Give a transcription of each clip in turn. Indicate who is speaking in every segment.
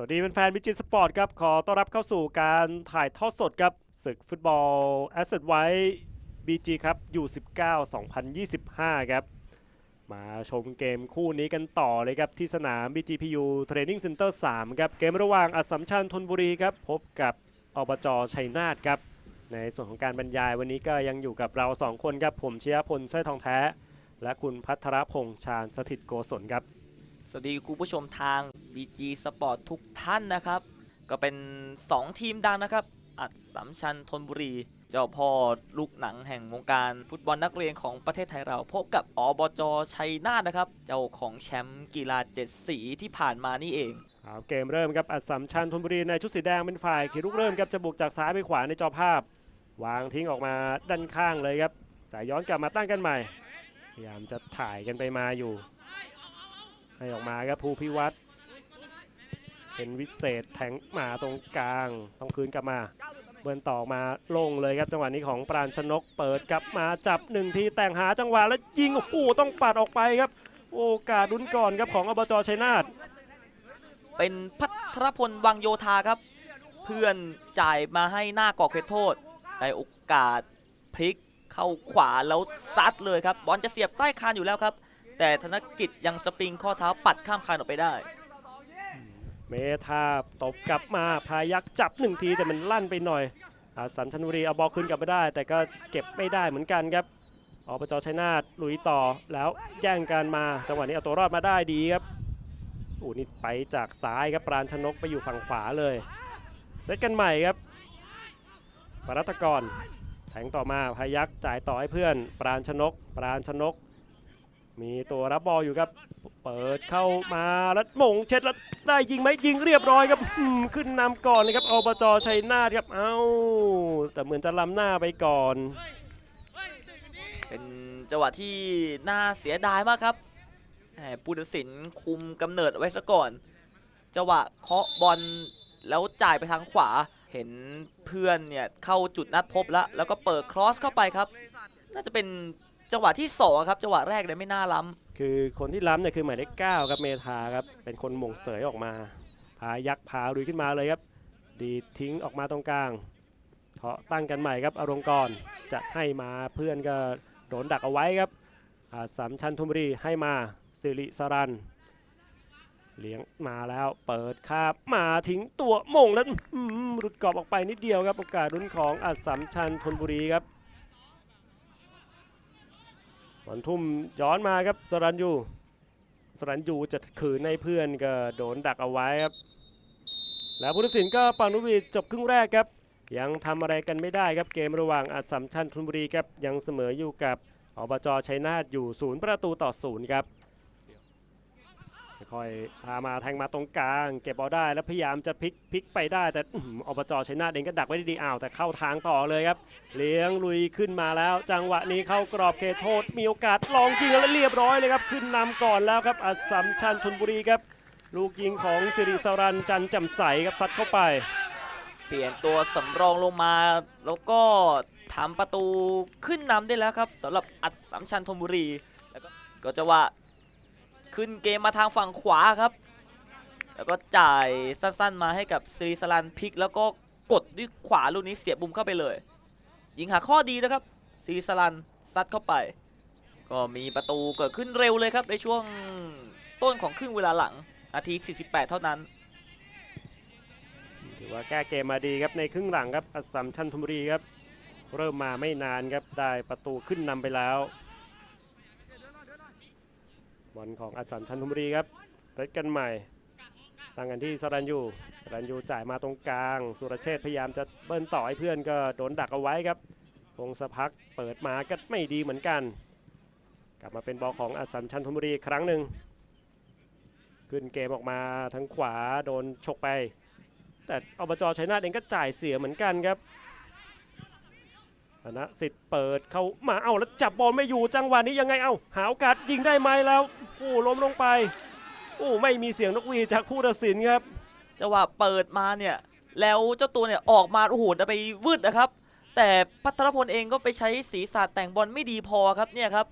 Speaker 1: สวัสดีเป็นแฟนบิจิสปอร์ตครับ ขอต้อนรับเข้าสู่การถ่ายทอดสดครับ ศึกฟุตบอล Asset w i บีจีครับยู19 2025 ครับ มาชมเกมคู่นี้กันต่อเลยครับ ที่สนาม BGPU Training Center 3 ครับ เกมระหว่างอัสสัมชัญธนบุรีครับ พบกับอบจชัยนาทครับ ในส่วนของการบรรยายวันนี้ก็ยังอยู่กับเรา 2 คนครับ ผมเชียร์พลสร้อยทองแท้ และคุณพัทรพงษ์ชาญสถิตโกศลครับ
Speaker 2: สวัสดีคุณผู้ชมทาง BG Sport ทุกท่านนะครับ ก็เป็น 2 ทีมดังนะครับ อัดสัมชัญธนบุรี เจ้าพ่อลูกหนังแห่งวงการฟุตบอลนักเรียนของประเทศไทยเราพบกับอบจชัยนาทนะครับ เจ้าของแชมป์กีฬาเจ็ดสีที่ผ่านมานี่เอง
Speaker 1: เอาเกมเริ่มครับอัสสัมชัญธนบุรีในชุดสีแดงเป็นฝ่ายขี่ลูกเริ่มครับจะบุกจากซ้ายไปขวาในจอภาพ วางทิ้งออกมาด้านข้างเลยครับจ่ายย้อนกลับมาตั้งกันใหม่พยายามจะถ่ายกันไปมาอยู่ ให้ออกมาครับภูพิวัตรเป็นวิเศษแทงมาตรงกลางต้องคืนกลับมาเบิร์นต่อมาโล่งเลยครับจังหวะนี้ของปราณชนกเปิดกลับมาจับหนึ่งทีแต่งหาจังหวะแล้วยิงโอ้โหต้องปัดออกไปครับ โอกาสดุนก่อนครับของอบจชัยนาท
Speaker 2: เป็นพัทรพลวังโยธาครับ เพื่อนจ่ายมาให้หน้ากอบเขตโทษได้โอกาสพลิกเข้าขวาแล้วซัดเลยครับบอลจะเสียบใต้คานอยู่แล้วครับ แต่ธนกิจยังสปริงข้อเท้าปัดข้ามคานออกไปได้
Speaker 1: เมธาตบกลับมาพายักจับหนึ่งทีแต่มันลั่นไปหน่อยอาสัมชัญบุรีเอาบอลคืนกลับมาได้ แต่ก็เก็บไม่ได้เหมือนกันครับอบจชัยนาทลุยต่อแล้วแย่งกันมาจังหวะนี้เอาตัวรอดมาได้ดีครับโอ้นี่ไปจากซ้ายครับปราณชนกไปอยู่ฝั่งขวาเลยเซตกันใหม่ครับปรัตกรแทงต่อมาพายักจ่ายต่อให้เพื่อน ปราณชนก ปราณชนก มีตัวรับบอลอยู่ครับ เปิดเข้ามาแล้วหมงเช็ดแล้วได้ยิงไหมยิงเรียบร้อยครับอืมขึ้นนำก่อนเลยครับอบจชัยนาทครับเอ้าแต่เหมือนจะล้ำหน้าไปก่อน
Speaker 2: เป็นจังหวะที่น่าเสียดายมากครับแหมปุตสินคุมกำเนิดไว้ซะก่อน จังหวะเคาะบอลแล้วจ่ายไปทางขวา เห็นเพื่อนเนี่ยเข้าจุดนัดพบแล้ว แล้วก็เปิดครอสเข้าไปครับ น่าจะเป็น จังหวะที่สองครับจังหวะแรกเนี่ยไม่น่าล้ำ
Speaker 1: คือคนที่ล้ำเนี่ยคือหมายเลขเก้าครับเมธาครับเป็นคนหม่งเสยออกมา พายักพาลุยขึ้นมาเลยครับ ดีทิ้งออกมาตรงกลางเคาะตั้งกันใหม่ครับอารมณ์กรจะให้มาเพื่อนก็โดนดักเอาไว้ครับอาสามชันทุมบุรีให้มาสิริสรันเลี้ยงมาแล้วเปิดคาบมาทิ้งตัวมงแล้วหลุดกรอบออกไปนิดเดียวครับโอกาสรุ่นของอัสสัมชัญธนบุรีครับ บอลทุ่มย้อนมาครับสรันยูสรันยูจะขืนในเพื่อนก็โดนดักเอาไว้ครับ แล้วพุทธศิลป์ก็ปานุวีจบครึ่งแรกครับ ยังทำอะไรกันไม่ได้ครับเกมระหว่างอัสสัมชัญธนบุรีครับยังเสมออยู่กับอบจชัยนาทอยู่ศูนย์ประตูต่อศูนย์ครับ ค่อยๆพามาแทงมาตรงกลาง เก็บบอลได้แล้วพยายามจะพลิกพลิกไปได้ แต่อื้อหืออบจชัยนาทเองก็ดักไว้ดีๆอ้าวแต่เข้าทางต่อเลยครับ เลี้ยงลุยขึ้นมาแล้ว จังหวะนี้เข้ากรอบเขตโทษ มีโอกาสลองยิงแล้วเรียบร้อยเลยครับ ขึ้นนำก่อนแล้วครับอัสสัมชัญธนบุรีครับ ลูกยิงของสิริสรันจันจ่มใสครับซัดเข้าไป
Speaker 2: เปลี่ยนตัวสำรองลงมาแล้วก็ทำประตูขึ้นนำได้แล้วครับสำหรับอัดสามชันธนบุรี แล้วก็ก็จะว่า ขึ้นเกมมาทางฝั่งขวาครับ แล้วก็จ่ายสั้นๆมาให้กับซีสลันพิก แล้วก็กดด้วยขวาลูกนี้เสียบบุมเข้าไปเลย ยิงหาข้อดีนะครับซีสลันซัดเข้าไป ก็มีประตูเกิดขึ้นเร็วเลยครับในช่วงต้นของครึ่งเวลาหลังนาที 48 เท่านั้น
Speaker 1: ถือว่าแก้เกมมาดีครับในครึ่งหลังครับอัสสัมชัญธนบุรีครับ เริ่มมาไม่นานครับได้ประตูขึ้นนำไปแล้ว บอลของอัสสัมชัญธนบุรีครับเซตกันใหม่ตั้งกันที่สรัญยูสรัญยูจ่ายมาตรงกลาง สุรเชษพยายามจะเบิ้ลต่อให้เพื่อนก็โดนดักเอาไว้ครับพงศพักเปิดมาก็ไม่ดีเหมือนกัน กลับมาเป็นบอลของอัสสัมชัญธนบุรีครั้งหนึ่งขึ้นเกมออกมาทั้งขวาโดนฉกไป แต่อบจชัยนาทเองก็จ่ายเสียเหมือนกันครับ ธนสิทธิ์เปิดเข้ามาเอาแล้วจับบอลไม่อยู่จังหวะนี้ยังไงเอาหาโอกาสยิงได้ไหมแล้วโอ้ล้มลงไปโอ้ไม่มีเสียงนกหวีดจากผู้ตัดสินครับ
Speaker 2: จังหวะเปิดมาเนี่ยแล้วเจ้าตัวเนี่ยออกมาโอ้โหจะไปวืดนะครับ แต่พัทรพลเองก็ไปใช้ศีรษะแต่งบอลไม่ดีพอครับเนี่ยครับ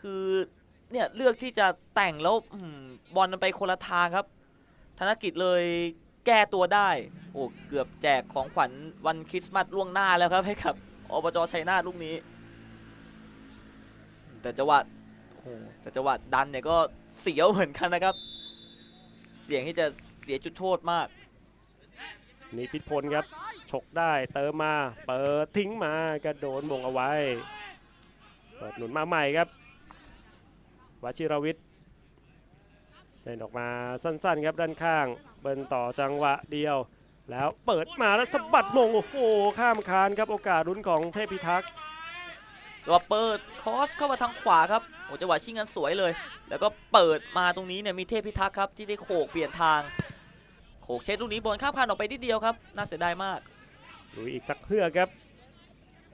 Speaker 2: คือเนี่ยเลือกที่จะแต่งแล้วอบอลมันไปคนละทางครับธธนกิจเลยแก้ตัวได้ โอ้เกือบแจกของขวัญวันคริสต์มาสล่วงหน้าแล้วครับให้กับ อบจชัยนาทลูกนี้ แต่จังหวะโอ้โหแต่จังหวะดันเนี่ยก็เสียวเหมือนกันนะครับ เสี่ยงที่จะเสียจุดโทษมาก
Speaker 1: นิพิษพลครับฉกได้เติมมา เปิดทิ้งมากระโดนมงเอาไว้ เปิดหนุนมาใหม่ครับวชิรวิทย์เล่นออกมาสั้นๆครับด้านข้าง เบินต่อจังหวะเดียว แล้วเปิดมาแล้วสะบัดมงโอ้โหข้ามคานครับโอกาสลุ้นของเทพพิทักษ์
Speaker 2: จังหวะเปิดคอสเข้ามาทางขวาครับโอ้จังหวะชิงกันสวยเลย แล้วก็เปิดมาตรงนี้เนี่ยมีเทพพิทักษ์ครับที่ได้โขกเปลี่ยนทาง โขกเช็ดลูกนี้บอลข้ามคานออกไปนิดเดียวครับ น่าเสียดายมาก
Speaker 1: ลุยอีกสักเฮือกครับ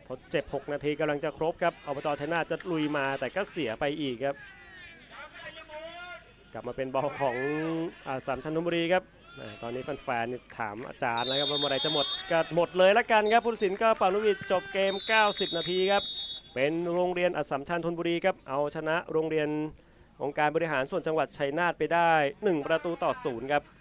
Speaker 1: ทดเจ็บ 6 นาทีกำลังจะครบครับอบตชัยนาทจะลุยมาแต่ก็เสียไปอีกครับ กลับมาเป็นบอลของอาสามชันธนบุรีครับอ่า ตอนนี้แฟนๆถามอาจารย์นะครับว่าเมื่อไรจะหมดก็หมดเลยละกันครับผู้ตัดสินก็เป่าลูกหวีดจบเกม 90 นาทีครับ เป็นโรงเรียนอัสสัมชัญธนบุรีครับ เอาชนะโรงเรียนองค์การบริหารส่วนจังหวัดชัยนาทไปได้ 1 ประตูต่อศูนย์ครับ